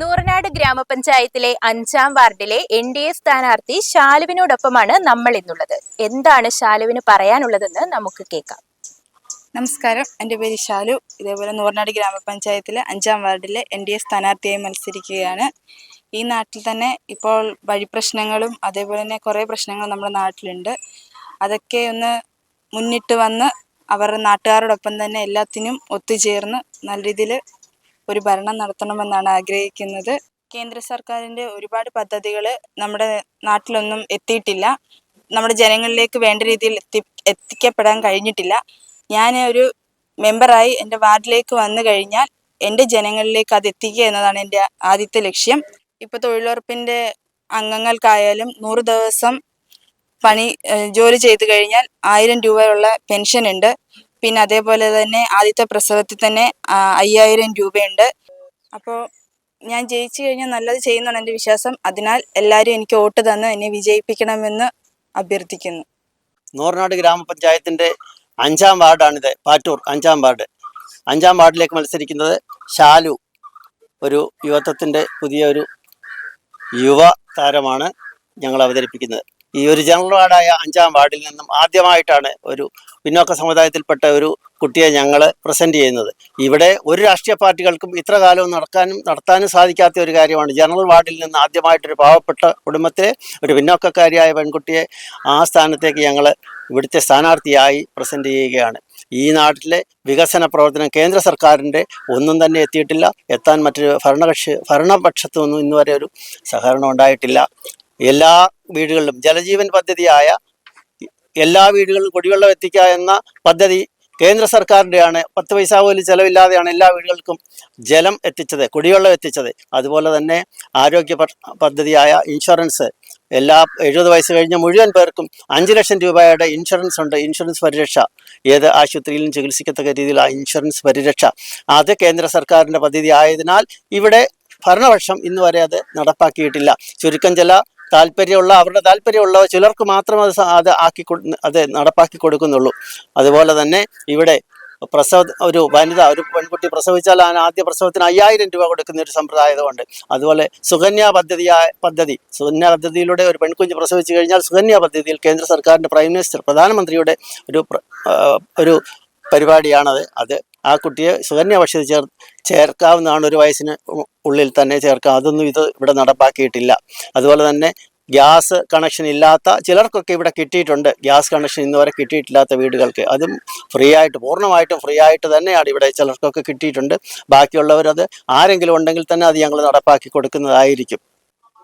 നൂറനാട് ഗ്രാമപഞ്ചായത്തിലെ അഞ്ചാം വാർഡിലെ എൻ ഡി എ സ്ഥാനാർത്ഥി ശാലുവിനോടൊപ്പമാണ് നമ്മൾ ഇന്നുള്ളത്. എന്താണ് ശാലുവിന് പറയാനുള്ളതെന്ന് നമുക്ക് കേൾക്കാം. നമസ്കാരം. എന്റെ പേര് ശാലു. ഇതേപോലെ നൂറനാട് ഗ്രാമപഞ്ചായത്തിലെ അഞ്ചാം വാർഡിലെ എൻ ഡി എ സ്ഥാനാർത്ഥിയായി മത്സരിക്കുകയാണ്. ഈ നാട്ടിൽ തന്നെ ഇപ്പോൾ വഴിപ്രശ്നങ്ങളും അതേപോലെ തന്നെ കുറേ പ്രശ്നങ്ങൾ നമ്മുടെ നാട്ടിലുണ്ട്. അതൊക്കെ ഒന്ന് മുന്നിട്ട് വന്ന് അവർ നാട്ടുകാരോടൊപ്പം തന്നെ എല്ലാത്തിനും ഒത്തുചേർന്ന് നല്ല രീതിയിൽ ഒരു ഭരണം നടത്തണമെന്നാണ് ആഗ്രഹിക്കുന്നത്. കേന്ദ്ര സർക്കാരിന്റെ ഒരുപാട് പദ്ധതികൾ നമ്മുടെ നാട്ടിലൊന്നും എത്തിയിട്ടില്ല. നമ്മുടെ ജനങ്ങളിലേക്ക് വേണ്ട രീതിയിൽ എത്തി എത്തിക്കപ്പെടാൻ കഴിഞ്ഞിട്ടില്ല. ഞാൻ ഒരു മെമ്പറായി എന്റെ വാർഡിലേക്ക് വന്നു കഴിഞ്ഞാൽ എന്റെ ജനങ്ങളിലേക്ക് അത് എത്തിക്കുക എന്നതാണ് എന്റെ ആദ്യത്തെ ലക്ഷ്യം. ഇപ്പോൾ തൊഴിലുറപ്പിന്റെ അംഗങ്ങൾക്കായാലും നൂറ് ദിവസം പണി ജോലി ചെയ്തു കഴിഞ്ഞാൽ ആയിരം രൂപയുള്ള പെൻഷൻ ഉണ്ട് പിന്നെ അതേപോലെ തന്നെ ആദ്യത്തെ പ്രസവത്തിൽ തന്നെ അയ്യായിരം രൂപയുണ്ട്. അപ്പോൾ ഞാൻ ജയിച്ചു കഴിഞ്ഞാൽ നല്ലത് ചെയ്യുന്നതാണ് എന്റെ വിശ്വാസം. അതിനാൽ എല്ലാവരും എനിക്ക് വോട്ട് തന്ന് എന്നെ വിജയിപ്പിക്കണമെന്ന് അഭ്യർത്ഥിക്കുന്നു. നൂറിനാട് ഗ്രാമപഞ്ചായത്തിന്റെ അഞ്ചാം വാർഡാണിത് പാറ്റൂർ അഞ്ചാം വാർഡ്. അഞ്ചാം വാർഡിലേക്ക് മത്സരിക്കുന്നത് ഷാലു ഒരു യുവത്വത്തിന്റെ പുതിയ ഒരു യുവ താരമാണ് ഞങ്ങൾ അവതരിപ്പിക്കുന്നത്. ഈ ഒരു ജനറൽ വാർഡായ അഞ്ചാം വാർഡിൽ നിന്നും ആദ്യമായിട്ടാണ് ഒരു പിന്നോക്ക സമുദായത്തിൽപ്പെട്ട ഒരു കുട്ടിയെ ഞങ്ങൾ പ്രസന്റ് ചെയ്യുന്നത്. ഇവിടെ ഒരു രാഷ്ട്രീയ പാർട്ടികൾക്കും ഇത്ര കാലവും നടക്കാനും നടത്താനും സാധിക്കാത്ത ഒരു കാര്യമാണ്. ജനറൽ വാർഡിൽ നിന്ന് ആദ്യമായിട്ടൊരു പാവപ്പെട്ട കുടുംബത്തിലെ ഒരു പിന്നോക്കക്കാരിയായ പെൺകുട്ടിയെ ആ സ്ഥാനത്തേക്ക് ഞങ്ങൾ ഇവിടുത്തെ സ്ഥാനാർത്ഥിയായി പ്രസന്റ് ചെയ്യുകയാണ്. ഈ നാട്ടിലെ വികസന പ്രവർത്തനം കേന്ദ്ര സർക്കാരിന്റെ ഒന്നും തന്നെ എത്തിയിട്ടില്ല. എത്താൻ മറ്റൊരു ഭരണകക്ഷി ഭരണപക്ഷത്തു നിന്നും ഇന്നുവരെ ഒരു സഹകരണം ഉണ്ടായിട്ടില്ല. എല്ലാ വീടുകളിലും ജലജീവൻ പദ്ധതിയായ എല്ലാ വീടുകളിലും കുടിവെള്ളം എത്തിക്കുക എന്ന പദ്ധതി കേന്ദ്ര സർക്കാരിന്റെയാണ് പത്ത് പൈസ പോലും ചിലവില്ലാതെയാണ് എല്ലാ വീടുകൾക്കും ജലം എത്തിച്ചത് കുടിവെള്ളം എത്തിച്ചത്. അതുപോലെ തന്നെ ആരോഗ്യ പദ്ധതിയായ ഇൻഷുറൻസ്. എല്ലാ എഴുപത് വയസ്സ് കഴിഞ്ഞ മുഴുവൻ പേർക്കും അഞ്ച് ലക്ഷം രൂപയുടെ ഇൻഷുറൻസ് ഉണ്ട്. ഇൻഷുറൻസ് പരിരക്ഷ. ഏത് ആശുപത്രിയിലും ചികിത്സിക്കത്തക്ക രീതിയിൽ ആ ഇൻഷുറൻസ് പരിരക്ഷ. അത് കേന്ദ്ര സർക്കാരിന്റെ പദ്ധതി ആയതിനാൽ ഇവിടെ ഭരണപക്ഷം ഇന്നുവരെ അത് നടപ്പാക്കിയിട്ടില്ല. ചുരുക്കം ചില താല്പര്യമുള്ള അവരുടെ താല്പര്യമുള്ള ചിലർക്ക് മാത്രം അത് അത് ആക്കി അത് നടപ്പാക്കി കൊടുക്കുന്നുള്ളൂ. അതുപോലെ തന്നെ ഇവിടെ പ്രസവ ഒരു വനിത ഒരു പെൺകുട്ടി പ്രസവിച്ചാൽ ആ ആദ്യ പ്രസവത്തിന് അയ്യായിരം രൂപ കൊടുക്കുന്ന ഒരു സമ്പ്രദായമുണ്ട്. അതുപോലെ സുകന്യ പദ്ധതിയായ പദ്ധതി സുകന്യ പദ്ധതിയിലൂടെ ഒരു പെൺകുഞ്ഞ് പ്രസവിച്ചു കഴിഞ്ഞാൽ സുകന്യ പദ്ധതിയിൽ കേന്ദ്ര സർക്കാരിന്റെ പ്രൈം മിനിസ്റ്റർ പ്രധാനമന്ത്രിയുടെ ഒരു ഒരു പരിപാടിയാണത്. അത് ആ കുട്ടിയെ സുകന്യ പക്ഷി ചേർ ചേർക്കാവുന്നതാണ് ഒരു വയസ്സിന് ഉള്ളിൽ തന്നെ ചേർക്കാം. അതൊന്നും ഇത് ഇവിടെ നടപ്പാക്കിയിട്ടില്ല. അതുപോലെ തന്നെ ഗ്യാസ് കണക്ഷൻ ഇല്ലാത്ത ചിലർക്കൊക്കെ ഇവിടെ കിട്ടിയിട്ടുണ്ട്. ഗ്യാസ് കണക്ഷൻ ഇന്ന് വരെ കിട്ടിയിട്ടില്ലാത്ത വീടുകൾക്ക്. അതും ഫ്രീ ആയിട്ട് പൂർണമായിട്ടും ഫ്രീ ആയിട്ട് തന്നെയാണ് ഇവിടെ ചിലർക്കൊക്കെ കിട്ടിയിട്ടുണ്ട്. ബാക്കിയുള്ളവരത് ആരെങ്കിലും ഉണ്ടെങ്കിൽ തന്നെ അത് ഞങ്ങൾ നടപ്പാക്കി കൊടുക്കുന്നതായിരിക്കും.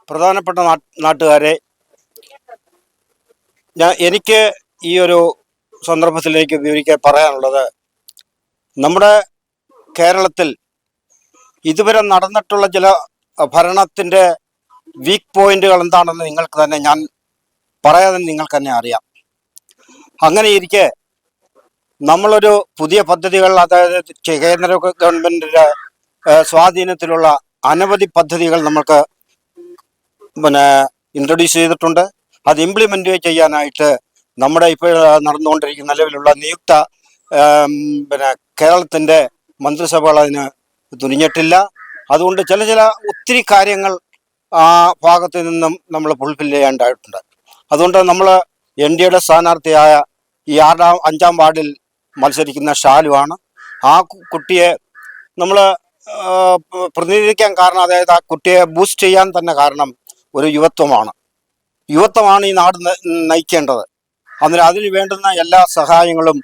പ്രധാനപ്പെട്ട നാട്ടുകാരെ ഞാൻ എനിക്ക് ഈ ഒരു സന്ദർഭത്തിലേക്ക് വിവരിക്കാൻ പറയാനുള്ളത് നമ്മുടെ കേരളത്തിൽ ഇതുവരെ നടന്നിട്ടുള്ള ചില ഭരണത്തിന്റെ വീക്ക് പോയിന്റുകൾ എന്താണെന്ന് നിങ്ങൾക്ക് തന്നെ ഞാൻ പറയാതെ നിങ്ങൾക്ക് തന്നെ അറിയാം. അങ്ങനെ ഇരിക്കെ നമ്മളൊരു പുതിയ പദ്ധതികൾ അതായത് കേന്ദ്ര ഗവൺമെന്റിന്റെ സ്വാധീനത്തിലുള്ള അനവധി പദ്ധതികൾ നമ്മൾക്ക് പിന്നെ ഇൻട്രൊഡ്യൂസ് ചെയ്തിട്ടുണ്ട്. അത് ഇംപ്ലിമെന്റ് ചെയ്യാനായിട്ട് നമ്മുടെ ഇപ്പോൾ നടന്നുകൊണ്ടിരിക്കുന്ന നിലവിലുള്ള നിയുക്ത പിന്നെ കേരളത്തിന്റെ മന്ത്രിസഭകൾ അതിന് തുനിഞ്ഞിട്ടില്ല. അതുകൊണ്ട് ചില ചില ഒത്തിരി കാര്യങ്ങൾ ആ ഭാഗത്തു നിന്നും നമ്മൾ ഫുൾഫിൽ ചെയ്യേണ്ടതായിട്ടുണ്ട് അതുകൊണ്ട് നമ്മൾ എൻ ഡി എയുടെ സ്ഥാനാർത്ഥിയായ ഈ ആറാം അഞ്ചാം വാർഡിൽ മത്സരിക്കുന്ന ഷാലുവാണ്. ആ കുട്ടിയെ നമ്മൾ പ്രതിനിധിക്കാൻ കാരണം അതായത് ആ കുട്ടിയെ ബൂസ്റ്റ് ചെയ്യാൻ തന്നെ കാരണം ഒരു യുവത്വമാണ്. യുവത്വമാണ് ഈ നാട് നയിക്കേണ്ടത്. അന്നേരം അതിന് വേണ്ടുന്ന എല്ലാ സഹായങ്ങളും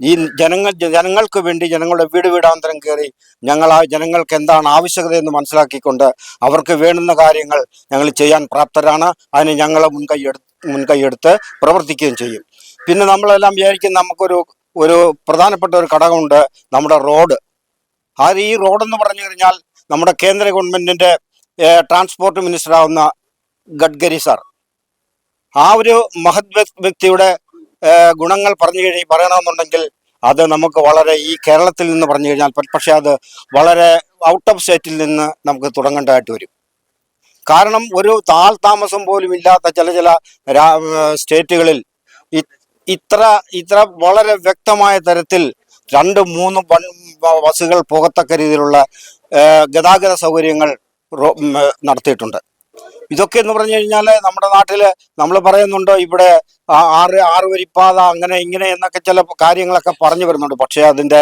ഈ ജനങ്ങൾ ജനങ്ങൾക്ക് വേണ്ടി ജനങ്ങളുടെ വീട് വീടാന്തരം കയറി ഞങ്ങൾ ആ ജനങ്ങൾക്ക് എന്താണ് ആവശ്യകത എന്ന് മനസ്സിലാക്കിക്കൊണ്ട് അവർക്ക് വേണ്ടുന്ന കാര്യങ്ങൾ ഞങ്ങൾ ചെയ്യാൻ പ്രാപ്തരാണ്. അതിന് ഞങ്ങൾ മുൻകൈ എടു മുൻകൈയെടുത്ത് പ്രവർത്തിക്കുകയും ചെയ്യും. പിന്നെ നമ്മളെല്ലാം വിചാരിക്കും നമുക്കൊരു ഒരു പ്രധാനപ്പെട്ട ഒരു ഘടകമുണ്ട് നമ്മുടെ റോഡ്. അത് ഈ റോഡെന്ന് പറഞ്ഞു കഴിഞ്ഞാൽ നമ്മുടെ കേന്ദ്ര ഗവൺമെന്റിന്റെ ട്രാൻസ്പോർട്ട് മിനിസ്റ്റർ ആവുന്ന ഗഡ്കരി സാർ. ആ ഒരു മഹത് വ്യക്തിയുടെ ഗുണങ്ങൾ പറഞ്ഞു കഴിഞ്ഞ് പറയണമെന്നുണ്ടെങ്കിൽ അത് നമുക്ക് വളരെ ഈ കേരളത്തിൽ നിന്ന് പറഞ്ഞു കഴിഞ്ഞാൽ പക്ഷേ അത് വളരെ ഔട്ട് ഓഫ് സ്റ്റേറ്റിൽ നിന്ന് നമുക്ക് തുടങ്ങേണ്ടതായിട്ട് വരും. കാരണം ഒരു താൾ താമസം പോലും ഇല്ലാത്ത ചില ചില സ്റ്റേറ്റുകളിൽ ഇത്ര ഇത്ര വളരെ വ്യക്തമായ തരത്തിൽ രണ്ട് മൂന്ന് വൺ ബസ്സുകൾ പോകത്തക്ക രീതിയിലുള്ള ഗതാഗത സൗകര്യങ്ങൾ നടത്തിയിട്ടുണ്ട്. ഇതൊക്കെ എന്ന് പറഞ്ഞു കഴിഞ്ഞാൽ നമ്മുടെ നാട്ടിൽ നമ്മൾ പറയുന്നുണ്ട് ഇവിടെ ആറ് ആറ് വരിപ്പാത അങ്ങനെ ഇങ്ങനെ എന്നൊക്കെ ചില കാര്യങ്ങളൊക്കെ പറഞ്ഞു വരുന്നുണ്ട്. പക്ഷേ അതിന്റെ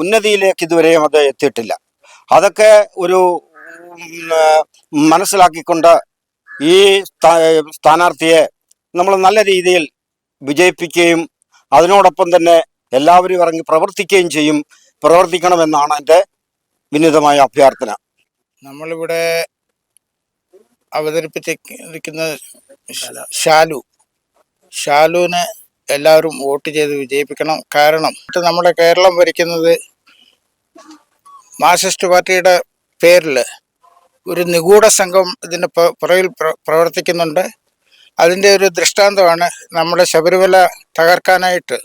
ഉന്നതിയിലേക്ക് ഇതുവരെയും അത് എത്തിയിട്ടില്ല. അതൊക്കെ ഒരു മനസ്സിലാക്കിക്കൊണ്ട് ഈ സ്ഥാനാർത്ഥിയെ നമ്മൾ നല്ല രീതിയിൽ വിജയിപ്പിക്കുകയും അതിനോടൊപ്പം തന്നെ എല്ലാവരും ഇറങ്ങി പ്രവർത്തിക്കുകയും ചെയ്യും പ്രവർത്തിക്കണമെന്നാണ് എന്റെ വിനീതമായ അഭ്യർത്ഥന. നമ്മളിവിടെ അവതരിപ്പിച്ചിരിക്കുന്ന ഷാലു ഷാലുവിനെ എല്ലാവരും വോട്ട് ചെയ്ത് വിജയിപ്പിക്കണം. കാരണം നമ്മുടെ കേരളം ഭരിക്കുന്നത് മാർക്സിസ്റ്റ് പാർട്ടിയുടെ പേരിൽ ഒരു നിഗൂഢ സംഘം ഇതിന്റെ പുറകിൽ പ്രവർത്തിക്കുന്നുണ്ട്. അതിന്റെ ഒരു ദൃഷ്ടാന്തമാണ് നമ്മുടെ ശബരിമല തകർക്കാനായിട്ട്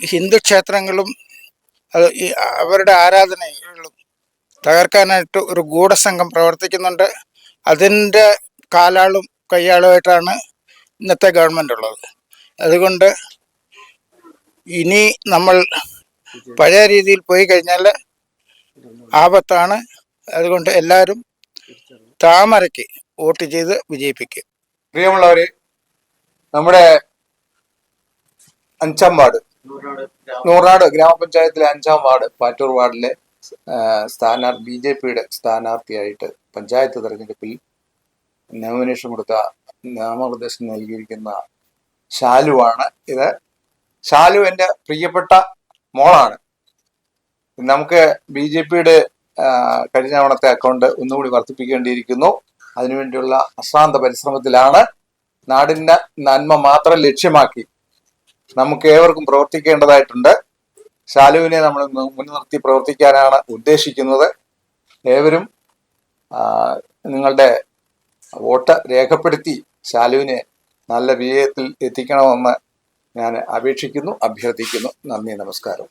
ഹിന്ദു ക്ഷേത്രങ്ങളും അവരുടെ ആരാധനകളും തകർക്കാനായിട്ട് ഒരു ഗൂഢസംഘം പ്രവർത്തിക്കുന്നുണ്ട്. അതിന്റെ കാലാളും കയ്യാളുമായിട്ടാണ് ഇന്നത്തെ ഗവൺമെന്റ് ഉള്ളത്. അതുകൊണ്ട് ഇനി നമ്മൾ പഴയ രീതിയിൽ പോയി കഴിഞ്ഞാൽ ആപത്താണ്. അതുകൊണ്ട് എല്ലാവരും താമരയ്ക്ക് വോട്ട് ചെയ്ത് വിജയിപ്പിക്കുക പ്രിയമുള്ളവരെ നമ്മുടെ അഞ്ചാം വാർഡ് നൂറാട് ഗ്രാമപഞ്ചായത്തിലെ അഞ്ചാം വാർഡ് പാറ്റൂർ വാർഡിലെ സ്ഥാനാർത്ഥി ബി ജെ പിയുടെ സ്ഥാനാർത്ഥിയായിട്ട് പഞ്ചായത്ത് തെരഞ്ഞെടുപ്പിൽ നോമിനേഷൻ കൊടുത്ത നാമനിർദ്ദേശം നൽകിയിരിക്കുന്ന ഷാലുവാണ് ഇത്. ഷാലു എന്റെ പ്രിയപ്പെട്ട മോളാണ്. നമുക്ക് ബി ജെ പിയുടെ കഴിഞ്ഞ തവണത്തെ അക്കൗണ്ട് ഒന്നുകൂടി വർദ്ധിപ്പിക്കേണ്ടിയിരിക്കുന്നു. അതിനുവേണ്ടിയുള്ള അശ്രാന്ത പരിശ്രമത്തിലാണ് നാടിന്റെ നന്മ മാത്രം ലക്ഷ്യമാക്കി നമുക്ക് ഏവർക്കും പ്രവർത്തിക്കേണ്ടതായിട്ടുണ്ട്. ശാലുവിനെ നമ്മൾ മുൻനിർത്തി പ്രവർത്തിക്കാനാണ് ഉദ്ദേശിക്കുന്നത്. ഏവരും നിങ്ങളുടെ വോട്ട് രേഖപ്പെടുത്തി ശാലുവിനെ നല്ല വിജയത്തിൽ എത്തിക്കണമെന്ന് ഞാൻ അപേക്ഷിക്കുന്നു അഭ്യർത്ഥിക്കുന്നു. നന്ദി നമസ്കാരം.